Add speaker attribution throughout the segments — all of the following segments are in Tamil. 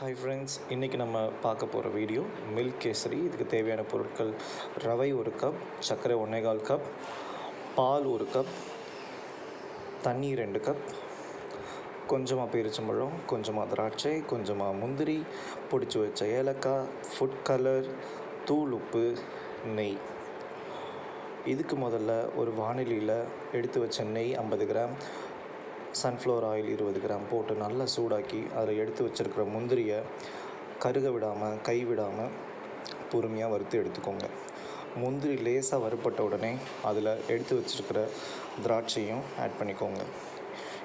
Speaker 1: ஹாய் ஃப்ரெண்ட்ஸ் இன்றைக்கி நம்ம பார்க்க போகிற வீடியோ மில்க் கேசரி. இதுக்கு தேவையான பொருட்கள் ரவை ஒரு கப் சர்க்கரை ஒன்றேகால் கப் பால் ஒரு கப் தண்ணி ரெண்டு கப் கொஞ்சமாக பேரிச்சம்பழம் கொஞ்சமாக திராட்சை கொஞ்சமாக முந்திரி பிடிச்சி வச்ச ஏலக்காய் ஃபுட் கலர் தூள் உப்பு நெய். இதுக்கு முதல்ல ஒரு வானிலையில் எடுத்து வச்ச நெய் ஐம்பது கிராம் சன்ஃப்ளவர் ஆயில் இருபது கிராம் போட்டு நல்லா சூடாக்கி அதில் எடுத்து வச்சுருக்கிற முந்திரியை கருக விடாமல் கை விடாமல் பொறுமையாக வறுத்து எடுத்துக்கோங்க. முந்திரி லேசாக வறுப்பட்ட உடனே அதில் எடுத்து வச்சுருக்கிற திராட்சையும் ஆட் பண்ணிக்கோங்க.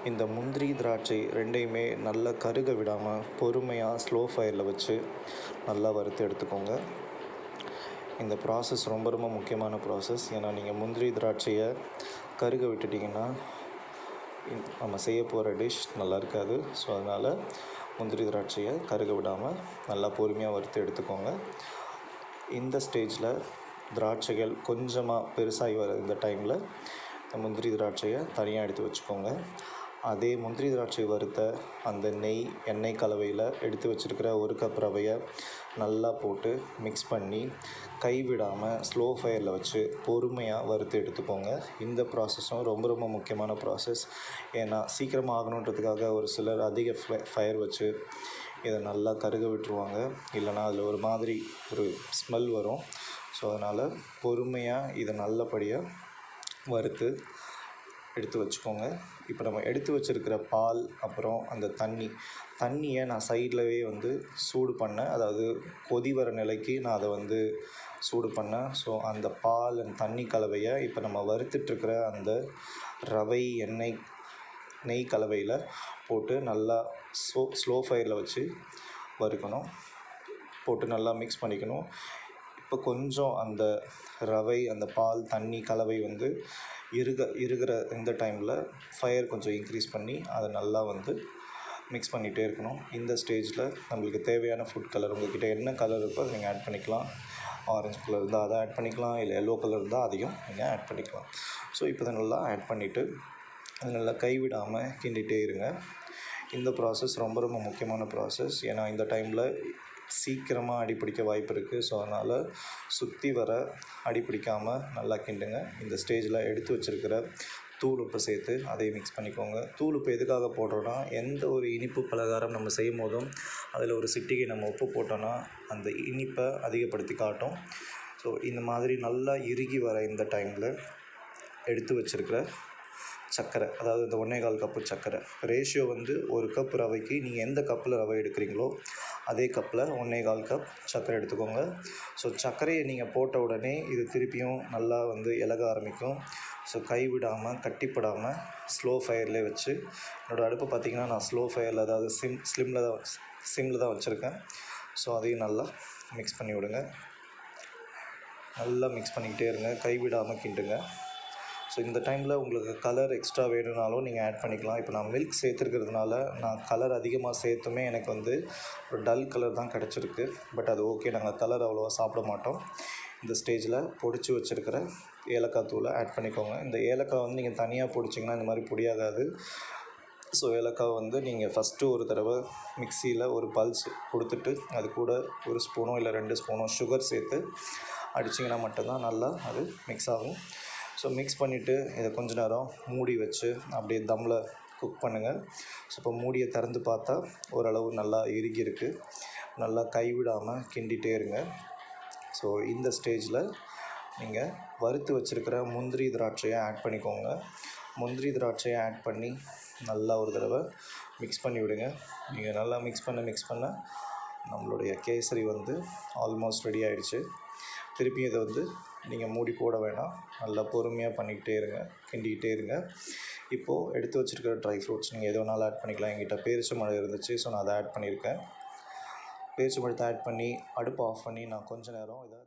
Speaker 1: இந்த முந்திரி திராட்சை ரெண்டையுமே நல்லா கருக விடாமல் பொறுமையாக ஸ்லோ ஃபயரில் வச்சு நல்லா வறுத்து எடுத்துக்கோங்க. இந்த ப்ராசஸ் ரொம்ப ரொம்ப முக்கியமான ப்ராசஸ் ஏன்னா நீங்கள் முந்திரி திராட்சையை கருக விட்டுட்டிங்கன்னா நம்ம செய்ய போகிற டிஷ் நல்லா இருக்காது. ஸோ அதனால் முந்திரி திராட்சையை கருக விடாமல் நல்லா பொறுமையாக வறுத்து எடுத்துக்கோங்க. இந்த ஸ்டேஜில் திராட்சைகள் கொஞ்சமாக பெருசாகி வர இந்த டைமில் இந்த முந்திரி திராட்சையை தனியாக எடுத்து வச்சுக்கோங்க. அதே முந்திரி திராட்சை வறுத்த அந்த நெய் எண்ணெய் கலவையில் எடுத்து வச்சுருக்கிற ஒரு கப் ரவையை நல்லா போட்டு மிக்ஸ் பண்ணி கை விடாமல் ஸ்லோ ஃபயரில் வச்சு பொறுமையாக வறுத்து எடுத்துக்கோங்க. இந்த ப்ராசஸும் ரொம்ப ரொம்ப முக்கியமான ப்ராசஸ் ஏன்னா சீக்கிரமாக ஆகணுன்றதுக்காக ஒரு சிலர் அதிக ஃபயர் வச்சு இதை நல்லா கருக விட்டுருவாங்க. இல்லைனா அதில் ஒரு மாதிரி ஒரு ஸ்மெல் வரும். ஸோ அதனால் பொறுமையாக இதை நல்லபடியாக வறுத்து எடுத்து வச்சுக்கோங்க. இப்போ நம்ம எடுத்து வச்சுருக்கிற பால் அப்புறம் அந்த தண்ணி தண்ணியை நான் சைட்லவே வந்து சூடு பண்ணேன் அதாவது கொதி வர நிலைக்கு நான் அதை வந்து சூடு பண்ணேன் ஸோ அந்த பால் அண்ட் தண்ணி கலவையை இப்போ நம்ம வறுத்துட்ருக்கிற அந்த ரவை எண்ணெய் நெய் கலவையில் போட்டு நல்லா ஸ்லோ ஸ்லோ ஃபயரில் வச்சு வறுக்கணும். போட்டு நல்லா மிக்ஸ் பண்ணிக்கணும். இப்போ கொஞ்சம் அந்த ரவை அந்த பால் தண்ணி கலவை வந்து இருக இருக்கிற இந்த டைமில் ஃபயர் கொஞ்சம் இன்க்ரீஸ் பண்ணி அதை நல்லா வந்து மிக்ஸ் பண்ணிகிட்டே இருக்கணும். இந்த ஸ்டேஜில் நம்மளுக்கு தேவையான ஃபுட் கலர் உங்கள்கிட்ட என்ன கலர் இருக்கோ அதை நீங்கள் ஆட் பண்ணிக்கலாம். ஆரஞ்சு கலர் இருந்தால் அதை ஆட் பண்ணிக்கலாம். இல்லை எல்லோ கலர் இருந்தால் அதையும் நீங்கள் ஆட் பண்ணிக்கலாம். ஸோ இப்போ இதை நல்லா ஆட் பண்ணிவிட்டு அது நல்லா கைவிடாமல் கிண்டிகிட்டே இருங்க. இந்த ப்ராசஸ் ரொம்ப ரொம்ப முக்கியமான ப்ராசஸ் ஏன்னா இந்த டைமில் சீக்கிரமாக அடிப்பிடிக்க வாய்ப்பு இருக்குது ஸோ அதனால் சுற்றி வர அடிப்பிடிக்காமல் நல்லா கிண்டுங்க. இந்த ஸ்டேஜில் எடுத்து வச்சுருக்கிற தூள் உப்பு சேர்த்து அதை மிக்ஸ் பண்ணிக்கோங்க. தூள் உப்பு எதுக்காக போடுறோன்னா எந்த ஒரு இனிப்பு பலகாரம் நம்ம செய்யும் போதும் அதில் ஒரு சிட்டிகை நம்ம உப்பு போட்டோன்னா அந்த இனிப்பை அதிகப்படுத்தி காட்டும். ஸோ இந்த மாதிரி நல்லா இறுகி வர இந்த டைமில் எடுத்து வச்சுருக்கிற சர்க்கரை அதாவது இந்த ஒன்றே கால் கப்பு சர்க்கரை ரேஷியோ வந்து ஒரு கப் ரவைக்கு நீங்கள் எந்த கப்பில் ரவை எடுக்கிறீங்களோ அதே கப்பில் ஒன்றே கால் கப் சர்க்கரை எடுத்துக்கோங்க. ஸோ சர்க்கரையை நீங்கள் போட்ட உடனே இது திருப்பியும் நல்லா வந்து இலக ஆரம்பிக்கும். ஸோ கைவிடாமல் கட்டிப்படாமல் ஸ்லோ ஃபயர்லேயே வச்சு என்னோடய அடுப்பு பார்த்திங்கன்னா நான் ஸ்லோ ஃபயரில் அதாவது சிம் ஸ்லிம்மில் தான் சிம்மில் தான் வச்சுருக்கேன். ஸோ அதையும் நல்லா மிக்ஸ் பண்ணி விடுங்க. நல்லா மிக்ஸ் பண்ணிக்கிட்டே இருங்க. கைவிடாமல் கிண்டுங்க. ஸோ இந்த டைமில் உங்களுக்கு கலர் எக்ஸ்ட்ரா வேணும்னாலும் நீங்கள் ஆட் பண்ணிக்கலாம். இப்போ நான் மில்க் சேர்த்துருக்கிறதுனால நான் கலர் அதிகமாக சேர்த்துமே எனக்கு வந்து ஒரு டல் கலர் தான் கிடச்சிருக்கு. பட் அது ஓகே நாங்கள் கலர் அவ்வளோவா சாப்பிட மாட்டோம். இந்த ஸ்டேஜில் பொடிச்சு வச்சுருக்கிற ஏலக்காய் தூளை ஆட் பண்ணிக்கோங்க. இந்த ஏலக்காய் வந்து நீங்கள் தனியாக பொடிச்சிங்கன்னா இந்த மாதிரி பொடியாகாது. ஸோ ஏலக்காய் வந்து நீங்கள் ஃபஸ்ட்டு ஒரு தடவை மிக்சியில் ஒரு பல்ஸ் கொடுத்துட்டு அது கூட ஒரு ஸ்பூனோ இல்லை ரெண்டு ஸ்பூனோ சுகர் சேர்த்து அடிச்சிங்கன்னா மட்டும்தான் நல்லா அது மிக்ஸ் ஆகும். ஸோ மிக்ஸ் பண்ணிவிட்டு இதை கொஞ்ச நேரம் மூடி வச்சு அப்படியே தம்மில் குக் பண்ணுங்கள் ஸோ இப்போ மூடியை திறந்து பார்த்தா ஓரளவு நல்லா இறுகியிருக்கு. நல்லா கைவிடாமல் கிண்டிகிட்டே இருங்க. ஸோ இந்த ஸ்டேஜில் நீங்கள் வறுத்து வச்சுருக்கிற முந்திரி திராட்சையை ஆட் பண்ணிக்கோங்க. முந்திரி திராட்சையை ஆட் பண்ணி நல்லா ஒரு தடவை மிக்ஸ் பண்ணி விடுங்க. நீங்கள் நல்லா மிக்ஸ் பண்ண மிக்ஸ் பண்ண நம்மளுடைய கேசரி வந்து ஆல்மோஸ்ட் ரெடி ஆகிடுச்சு திருப்பி இதை வந்து நீங்கள் மூடி போட வேணாம். நல்லா பொறுமையாக பண்ணிக்கிட்டே இருங்க. கிண்டிக்கிட்டே இருங்க. இப்போது எடுத்து வச்சுருக்கிற ட்ரை ஃப்ரூட்ஸ் நீங்கள் எது வேணாலும் ஆட் பண்ணிக்கலாம். எங்கிட்ட என்கிட்ட பேரிச்சம்பழம் இருந்துச்சு ஸோ நான் அதை ஆட் பண்ணியிருக்கேன். பேரிச்சம்பழத்தை ஆட் பண்ணி அடுப்பு ஆஃப் பண்ணி நான் கொஞ்ச நேரம் இதை